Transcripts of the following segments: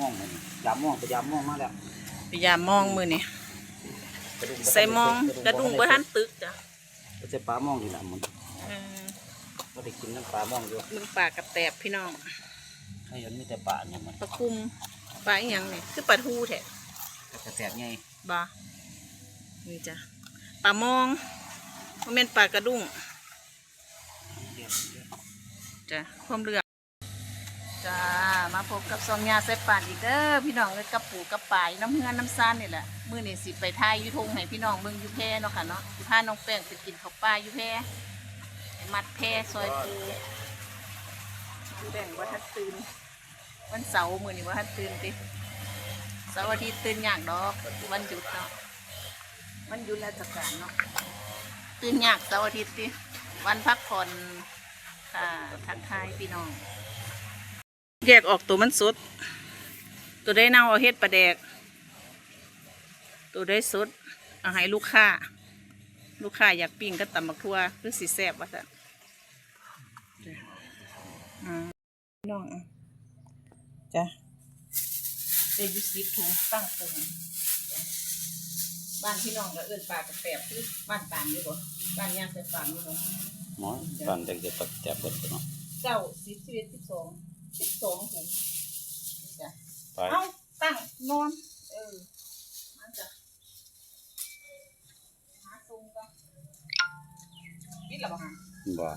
ม่องมันยามม่องไปยามม่องมาแล้วพยายามมองมือนี่กระดุใส่มองกระดุงบ่ทันตึกจ้ะใส่ปลาม่องนี่แหละมันเออก็ได้กินน้ำปลาม่องอยู่มึงปลากระแตบพี่น้องให้เห็นมีแต่ปลาเนี่ยมันปลาคุมปลาอีหยังนี่คือปลาทูแท้กระแสบไงบ่นี่จ้ะปลามองบ่แม่นปลากระดุงจ้ะความเลือกจ้า มาพบกับซองยาใส่ปานอีกเด้อพี่น้องเอ้ยกับปู่กับป่ายน้ำเฮือนน้ำซ่านนี่แหละมื้อนี้สิไปทายยุทงให้พี่น้องเบิ่งยู่แพเนาะค่ะเนาะสิพาน้องแป้งไปกินข้าวปลายู่แพไปมัดแพซอยปูแป้งบ่ทันตื่นวันเสาร์มือนี้บ่ทันตื่นติเสาร์อาทิตย์ตื่นยากดอกวันหยุดเนาะวันหยุดราชการเนาะตื่นยากเสาร์อาทิตย์ติวันพักผ่อนค่ะทักทายพี่น้อง แยกออกตัวมันสดตัวได้เน่าเอาเฮ็ดปลาแดก ตัวได้สดเอาให้ลูกค้า ลูกค้าอยากปิ้งก็ตำบักทั่วหรือสีแซ่บว่าสันอ่าพี่น้องอะจ้ะเดี๋ยวอยูซิปถุงตั้งตรงจ้ะบ้านพี่น้องก็เอิ้นปลากระแปบคือบ้านปานอยู่บ่บ้านย่างใส่ปานอยู่บ่หมอปานเด็กๆปัดแจบเบิดเนาะเก้าสิบสิบเอ็ดสิบสอง สิบสองถุงจ้ะไปเอาตั้งนอนเออมันจะหาซุงก็ปิดแล้วบ่ฮะบ่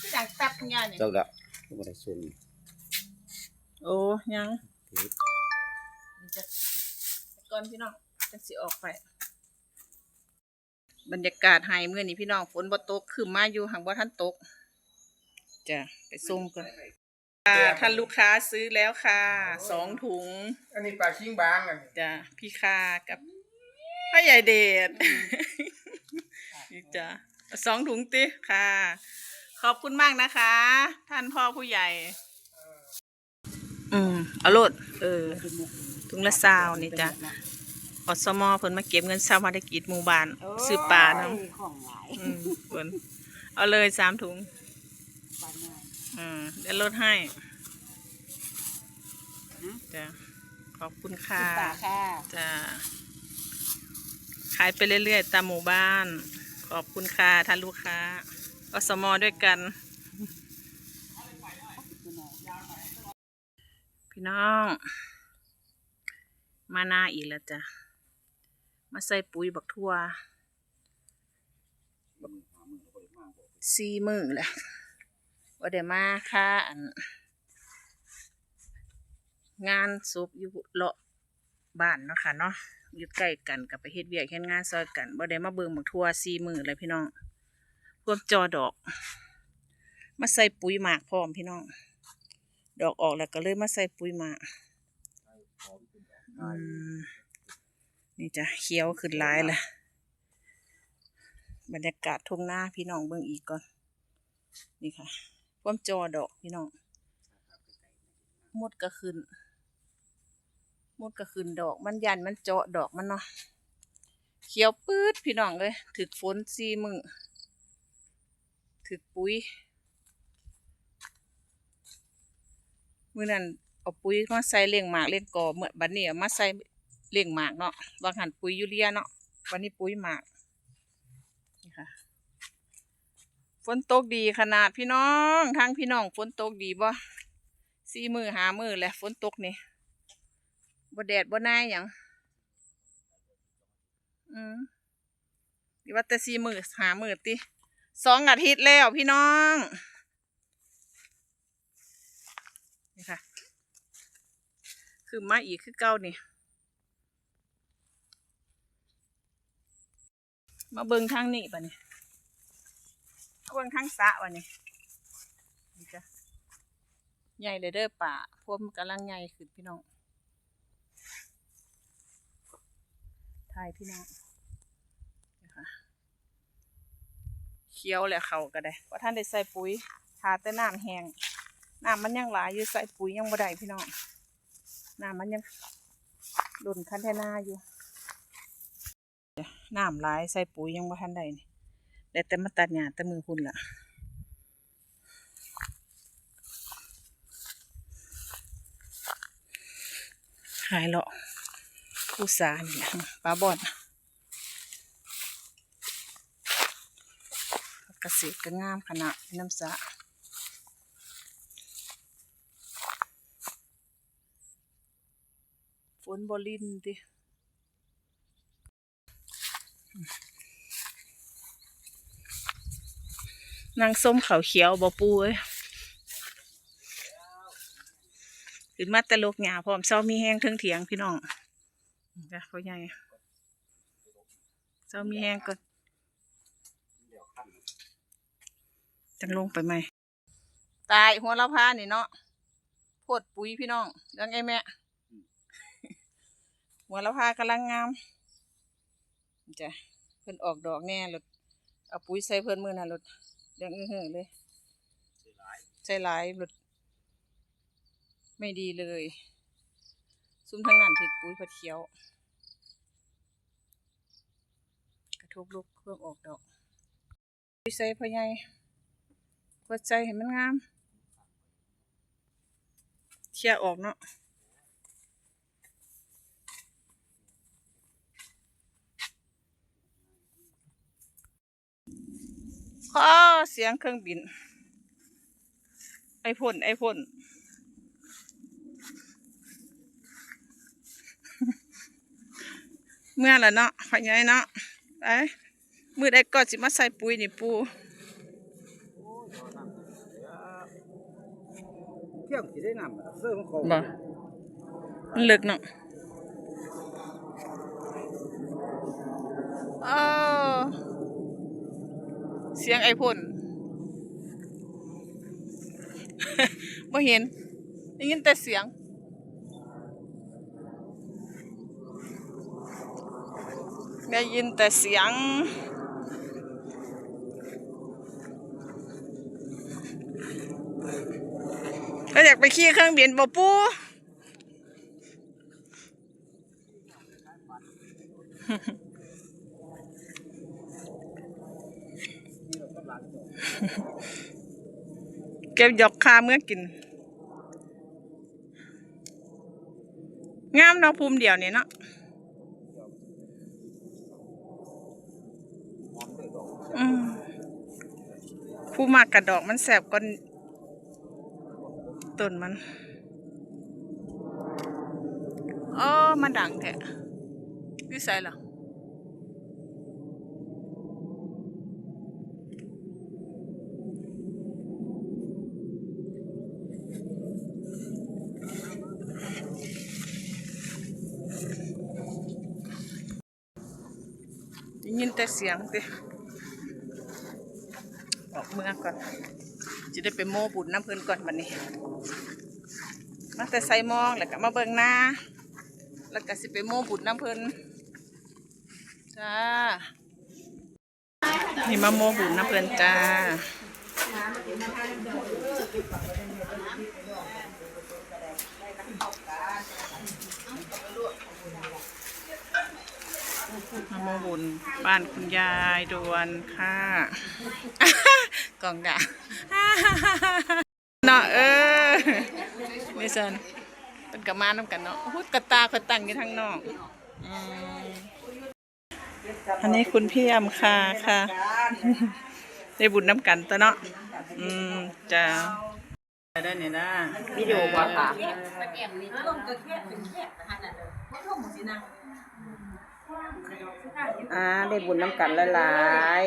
ที่ดังตับทุกอย่างนี่เจ้าละก็บ่ได้ซุนโอ้ยังผิดนี่จะก่อนพี่น้องจะสิออกไปบรรยากาศไฮเมื่อนี้พี่น้องฝนบ่ตกคือมาอยู่ห่างบ่ทันตกจะไปส่งกัน อ่าท่านลูกค้าซื้อแล้วค่ะสองถุง อันนี้ปลาชิงบางอันนี้จ้ะพี่คากับพ่อใหญ่เดชนี่จ้ะสองถุงติค่ะ ขอบคุณมากนะคะ ท่านพ่อผู้ใหญ่ อืมเอาโลดเออถุงละซาวนี่จ้ะอสมอเพิ่นมาเก็บเงินสร้างภารกิจหมู่บ้านซื้อปลาเนาะของหลายอืมเพิ่นเอาเลยสามถุง ปลาหน่อยอืมเดี๋ยวลดให้จ้ะขอบคุณค่ะปลาค่ะ จะขายไปเรื่อย ๆ ตามหมู่บ้าน ขอบคุณค่ะท่านลูกค้าอสมอด้วยกัน พี่น้อง มาหน้าอีกแล้วจ้ะ มาใส่ปุ๋ยบักทั่วสี่มือแหละว่าเดี๋ยวมาค่ะอันงานศพอยู่เลาะบ้านเนาะค่ะเนาะอยู่ใกล้กันกับไปเฮ็ดเวียกเฮ็ดงานซอยกันบ่ได้มาเบิ่งบักทั่วสี่มือเลยพี่น้องรวมจอดอก มาใส่ปุ๋ยหมากพร้อมพี่น้อง ดอกออกแล้วก็เลยมาใส่ปุ๋ยหมากนี่จะเขียวขึ้นหลายลยบรรยากาศทุ่งนาพี่น้องเบิ่งอีกก่อน นี่ค่ะ รวมจอดอกพี่น้องมดก็ขึ้นมดก็ขึ้นดอก มันยันมันเจาะดอกมันเนาะเขียวปื๊ดพี่น้องเลยถึกฝนซีมือถึกปุ๋ยมือนั้นเอาปุ๋ยมาใส่เลี้ยงหมากเลี้ยงกอเมื่อบัดนี้เอามาใส่เลี้ยงหมากเนาะวางหันปุ๋ยยูเรียเนาะวันนี้ปุ๋ยหมาก นี่ค่ะ ฝนตกดีขนาดพี่น้องทางพี่น้องฝนตกดีบ่สี่มือหามือแหละฝนตกนี่บ่แดดบ่หนายหยังอืมนี่ว่าแต่สี่มือหามือติสองอาทิตย์แล้วพี่น้องนี่ค่ะ คือมาอีกคือเก้านี่มาเบิ่งทางนี้ป่ะนี่มาเบิ่งทางสะป่ะนี่นี่จ้ะใหญ่เลยเด้อป่าพวกมันกำลังใหญ่ขึ้นพี่น้องถ่ายพี่น้องนะคะเคี้ยวแหละเขาก็ได้เพราะท่านได้ใส่ปุ๋ยทาแต่น้ำแห้งน้ำมันยังหลายอยู่ใส่ปุ๋ยยังบ่ได้พี่น้องน้ำมันยังหล่นคันแทนาอยู่น้ำหลายใส่ปุ๋ยยังบ่ทันได้นี่ แต่แต่มาตัดหญ้าแต่มือคุณล่ะอขายเลาะผู้สาเนี่แหละปลาบอนเกษตรก็งามขนาดน้ำสะฝนบอลินดิ นางส้มขาวเขียวบ่ปูเอ้ยขึ้นมาตะลกหญ้าพร้อมเช้ามีแห้งเทิงเถียงพี่น้องจ้ะเขาใหญ่เช้ามีแห้งก่อนจังลงไปไหมตายหัวละพานี่เนาะโพดปุ๋ยพี่น้องเรื่องไอ้แม่หัวละพากำลังงามจ้ะเพิ่นออกดอกแน่รถเอาปุ๋ยใส่เพิ่นมือน่ะรถ เรื่องอื้อหือเลยใส่หลายรถไม่ดีเลย ซุ้มทั้งนั้นถึกปุ๋ยผัดเขียว กระทบลูกเพิ่มออกดอกปุ๋ยใส่พ่อใหญ่กดใจให้มันงามเชี่ยออกเนาะ ขอเสียงเครื่องบิน ไอพ่นไอพ่นเมื่อละเนาะขยายเนาะไปมือใดก็สิมาใส่ปุ๋ยนี่ปูเที่ยงสิได้นำเสื้อมันเขาบ่มันเลิกเนาะ เออเสียงไอพ่นบ่เห็นได้ยินแต่เสียง ได้ยินแต่เสียง ก็อยากไปขี่เครื่องบินบ่ปู เก็บหยอกคาเมื่อกิน งามเนาะภูมิเดียวเนี่เนาะผู้มากกระดอกมันแสบก้นต้นมันเออมันดังแท้วิสัยเหรอ ยินแต่เสียงติออกเมื่อก่อน จะได้ไปโม่บุญน้ำเพิ่นก่อนบัดนี้ มาแต่ใส่มองแล้วก็มาเบิ่งหน้า แล้วก็สิไปโม่บุญน้ำเพิ่นจ้านี่มาโม่บุญน้ำเพิ่นจ้า มาโมบุญบ้านคุณยายดวนค่ะกล่องด่าเนาะเออนี่เซนเป็นกับมาน้ำกันเนาะพูดกระตาคนตั้งอยู่ทางนอกอืมอันนี้คุณพี่อำคาค่ะ ได้บุญน้ำกันตัวเนาะอืมจ้าได้เนี่ยนะวิดีโอบ่ค่ะ อ่าได้บุญน้ำกันหลาย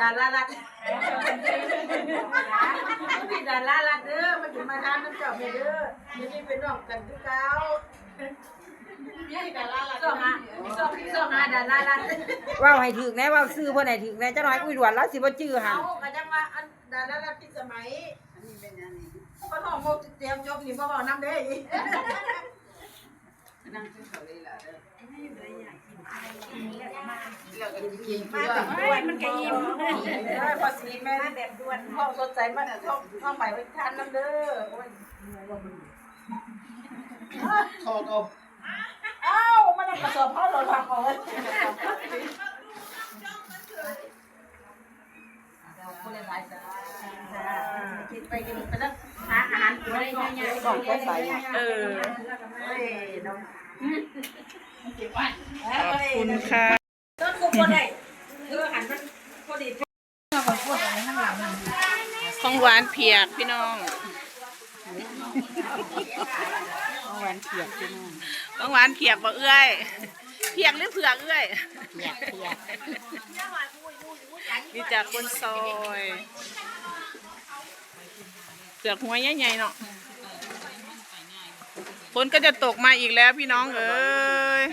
ดาราลัดพี่ดาราลัดเด้อมาถึงมาทานน้ำเจ้าเมเด้อนี่นี่เป็นน้องกันคือเก่าสองอะสองสองอะดาราลัดว่าให้ถึกแน่ว่าซื้อเพิ่นให้ถึกแน่เจ้าน้อยอุ้ยด่วนแล้วสิบ่จื้อหันเอานก็จังว่าอันดาราลัดที่สมัยอันนี้เป็นอันนี้ ก็ท้องโมเตรียมจบนี่บ่บอกน้ำเด้อีนั่งกินข้าวเลยล่ะเด้อมาถึงด้วยมันก็ยิ้มพอสีแม่แบบด่วนพ่อสดใจมาท่องท่องใหม่ไว้ทานน้ำเด้อทอเอาเอ้ามันกระสอบพ่อเราทำเอาไว้คนหลายจ้าไปกินไปแล้ว หาอาหารกินได้ง่ายๆกล่องก็ใส่เออเฮ้ยน้องขอบคุณค่ะต้นคุกบ่ได้เออหันมันพอดีของหวานเพียกพี่น้องเอาแหวนเขียดพี่น้องของหวานเพียกบ่เอื้อยเพียกหรือเผือกเอื้อยเขียดเขียดนี่จากคนซอย เสือกหัวใหญ่ๆเนาะฝนก็จะตกมาอีกแล้วพี่น้องเอ้ย